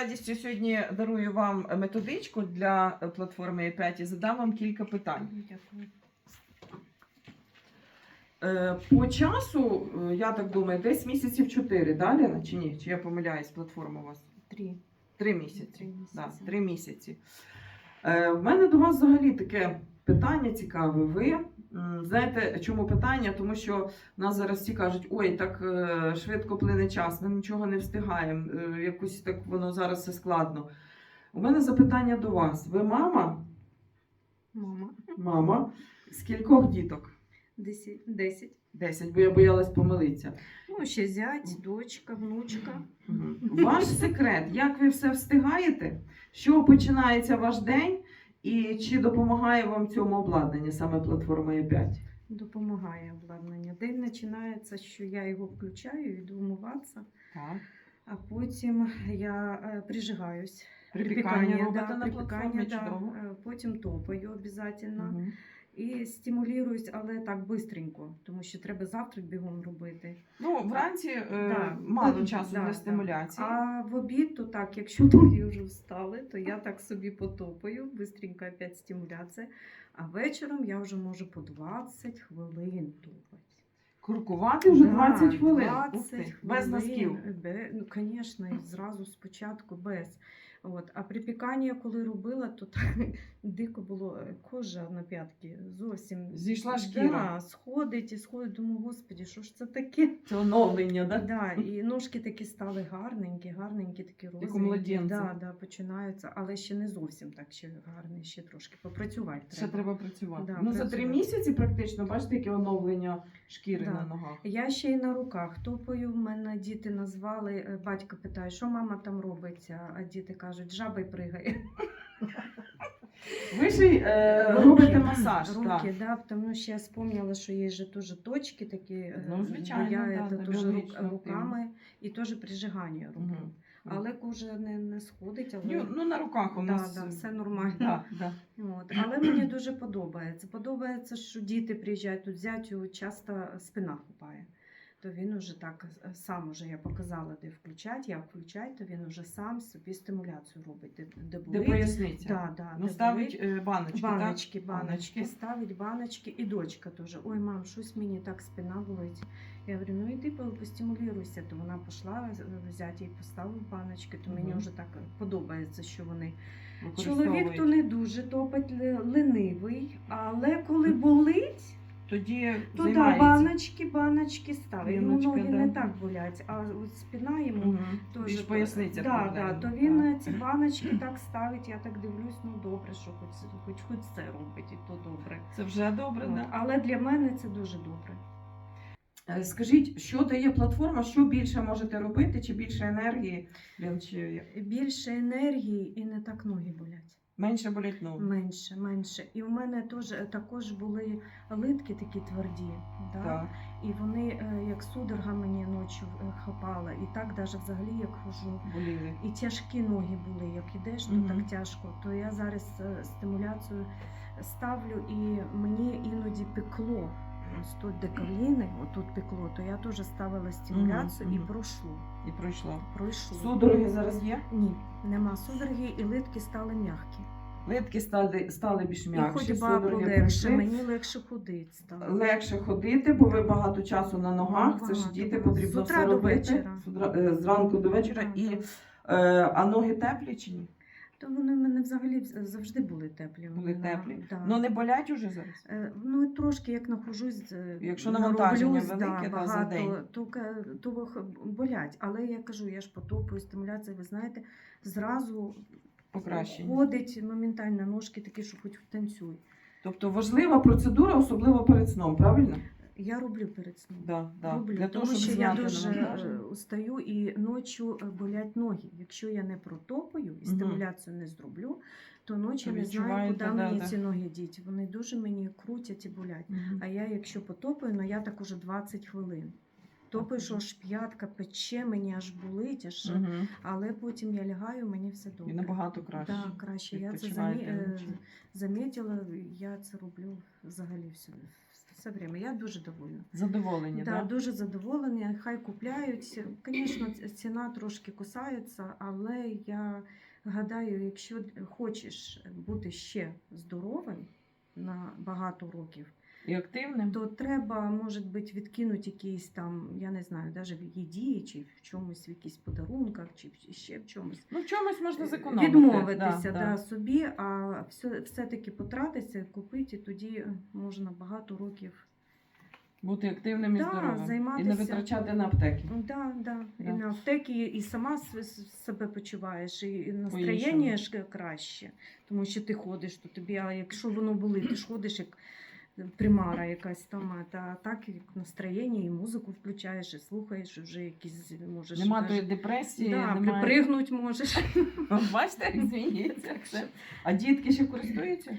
радістю сьогодні дарую вам методичку для платформи E5 і задам вам кілька питань. Дякую. Е, По часу, е, я так думаю, десь місяців 4, да, Лена? Чи ні? Чи я помиляюсь, платформа у вас? Три. Три місяці. Три місяці. Да, три місяці. Е, в мене до вас взагалі таке питання цікаве. Ви знаєте, чому питання? Тому що нас зараз всі кажуть, ой, так е, швидко плине час, ми нічого не встигаємо, е, якось так воно зараз все складно. У мене запитання до вас. Ви мама? Мама. Мама. З кількох діток? Десять. Десять. Десять, бо я боялась помилитися. Ну, ще зять, дочка, внучка. Ваш секрет, як ви все встигаєте? Чого починається ваш день? І чи допомагає вам цьому обладнання, саме платформа Е5? Допомагає обладнання. День починається, що я його включаю, йду вмиватися, Так. а потім я е, прижигаюсь. Припікання робите да, на припікання, платформі, да. чудово. Е, Потім топаю обов'язково. Мгм. І стимулююсь, але так бистренько, тому що треба завтра бігом робити. Ну, вранці е, Да. мало часу да, для да. стимуляції. А в обід, то так, якщо ноги вже встали, то я так собі потопаю, бистренько опять стимуляція. А вечором я вже можу по 20 хвилин топати. Куркувати вже Да, 20 хвилин. Ух 20 ти, Без хвилин. носків. Бе- ну, звісно, зразу спочатку без. От. А припікання, коли робила, то так дико було е, кожа на п'ятки. Зовсім Зійшла шкіра. Да, сходить і сходить. Думаю, господі, що ж це таке? Це оновлення, так? Да, і ножки такі стали гарненькі, гарненькі, такі у. Да, да, починаються, але ще не зовсім так ще гарний, ще трошки попрацювати Ще треба працювати. Да, ну, за три місяці практично, бачите, яке оновлення шкіри Да. на ногах. Я ще й на руках топаю. В мене діти назвали. е, Батько питає, що мама там робить, а- а діти кажуть, жаба й пригає. Ви ж е, Руки, робите масаж. так. Руки, да, тому що я вспомнила, що є же теж точки такі, е, Ну, звичайно, я да, да, теж рук- руками і теж прижигання роблю. Мгм. Але кожа не, не сходить, але Ну, ну, на руках у да, нас да, все нормально. Да, да. От. Але мені дуже подобається. Подобається, що діти приїжджають тут зятю, часто спина хупає. То він уже так е, сам уже я показала, де включати, як включати, то він уже сам собі стимуляцію робить, де, де Де поясниця. Да, да, ну, де ставить болить. е, баночки, баночки, так? баночки, ставить баночки, і дочка теж. Ой, мам, щось мені так спина болить. Я говорю, ну іди по- постимулюйся. То вона пішла взяти і поставив баночки, то мені вже так подобається, що вони Чоловік то не дуже топить ленивий, але коли болить, Тоді то да, займається. баночки, баночки ставить. Йому Баночки, ноги да. не так болять, а от спина йому Мгм. теж. Більш поясниця да, проблема, да, то він е, ці баночки так ставить, я так дивлюсь, ну добре, що хоч, хоч, хоч це робить, і то добре. Це вже добре, От. да? Але для мене це дуже добре. Е, Скажіть, що дає платформа, що більше можете робити, чи більше енергії, Лен, чи Більше енергії і не так ноги болять. Менше болять ноги? Менше, менше. І у мене теж також були литки такі тверді. Да? Так. І вони, е, як судорога мені ночі е, хапала, і так даже взагалі як хожу. Боліли. І тяжкі ноги були, як ідеш, то Мгм. так тяжко. То я зараз е, стимуляцію ставлю, і мені іноді пекло. Ось тут де коліни, отут пекло, то я теж ставила стимуляцію і мгм. пройшло. І пройшло. Пройшло. Судороги зараз є? Ні, нема судороги, і литки стали м'які. Литки стали, стали більш І м'якші, ходьба судороги полегше, пройшли. мені легше ходити стало. Легше ходити, бо ви багато часу на ногах. Це ж Багато, діти потрібно З утра все до робити. вечора. З утра- е, Зранку до вечора. І, е, а ноги теплі чи ні? То вони в мене взагалі завжди були теплі. Були Вони, теплі? Да. Ну не болять уже зараз? Е, Ну, трошки як нахожусь, е, Якщо навантаження нароблюсь, велике, да, за день. то, то болять. Але я кажу, я ж потопую стимуляцію, ви знаєте, зразу Покращення. ходить моментально ножки такі, що хоч танцюй. Тобто важлива процедура, особливо перед сном, правильно? Я роблю перед сном. Да, да. Роблю, Для того, тому щоб що я дуже навантаження. е, устаю і ночі е, болять ноги. Якщо я не протопаю і Мгм. стимуляцію не зроблю, то ночі не знаю, відчуваєте, куди да, мені да. ці ноги діти. Вони дуже мені крутять і болять. Мгм. А я, якщо потопаю, ну я так уже 20 хвилин. Топаю, що аж п'ятка пече, мені аж болить, аж... Мгм. але потім я лягаю, мені все добре. І набагато краще. Так, краще. Я це замі... Відпочиваєте е, вночі. замітила, я це роблю взагалі все, все время. Я дуже довольна. Задоволені, Да, да? дуже задоволені, хай купляють. Звісно, ціна трошки кусається, але я гадаю, якщо хочеш бути ще здоровим на багато років, І активним. то треба, може бути, відкинути якісь там, я не знаю, навіть в їді, чи в чомусь, в якісь подарунках, чи ще в чомусь. Ну, в чомусь можна зекономити. Відмовитися да, да, да. собі, а все, все-таки потратитися, купити, і тоді можна багато років Бути активним і Да, здоровим. І не займатися. витрачати на аптеки. Да, да. І на аптеки, і сама себе почуваєш, і і настроєння ж краще. Тому що ти ходиш, то тобі, а якщо воно болить, ти ж ходиш як примара якась там, та так як настроєння, і музику включаєш, і слухаєш, і вже якісь можеш. Нема тої депресії, да, немає. припригнуть можеш. Бачите, як змінюється. А дітки ще користуються?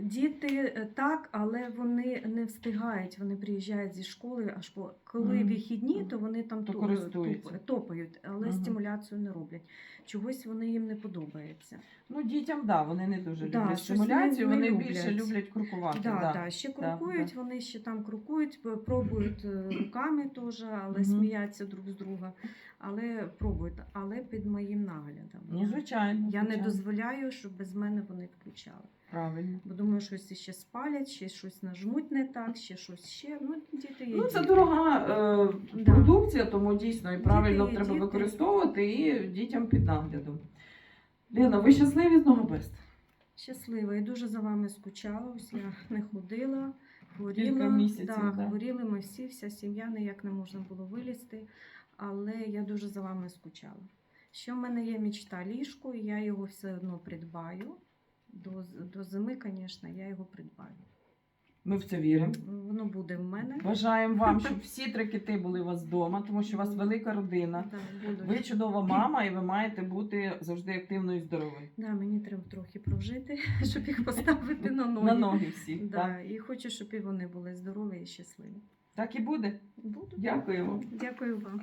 Діти е, так, але вони не встигають. Вони приїжджають зі школи, аж по коли Мгм. вихідні, то вони там То ту- туп- топають, але Мгм. стимуляцію не роблять. Чогось вони їм не подобається. Ну, дітям, да, вони не дуже Да, люблять стимуляцію, вони більше люблять. люблять крокувати. Да, да. да, ще да, вони ще там крокують, пробують е, руками теж, але Мгм. сміються друг з друга. Але пробують, але під моїм наглядом. Ну, звичайно. Я не дозволяю, щоб без мене вони включали. Правильно. Бо думаю, щось ще спалять, ще щось нажмуть не так, ще щось ще. Ну, діти є. Ну, це діти. дорога е, Да. продукція, тому дійсно і правильно Діти треба діти. використовувати і дітям під наглядом. Лена, ви щасливі з Ногобест? Щаслива. І дуже за вами скучала. Ось я не ходила, хворіла. Кілька місяців, да, да. Хворіли ми всі, вся сім'я ніяк не можна було вилізти. Але я дуже за вами скучала. Що в мене є мічта ліжко, і я його все одно придбаю. До, до зими, звісно, я його придбаю. Ми в це віримо. Воно буде в мене. Бажаємо вам, щоб всі три кити були у вас вдома, тому що у вас велика родина. Да, буду. Ви чудова мама, і ви маєте бути завжди активною і здоровою. Да, мені треба трохи прожити, щоб їх поставити на ноги. На ноги всі. Да, Так. і хочу, щоб і вони були здорові і щасливі. так і буде. Буду. Дякуємо. Дякую вам.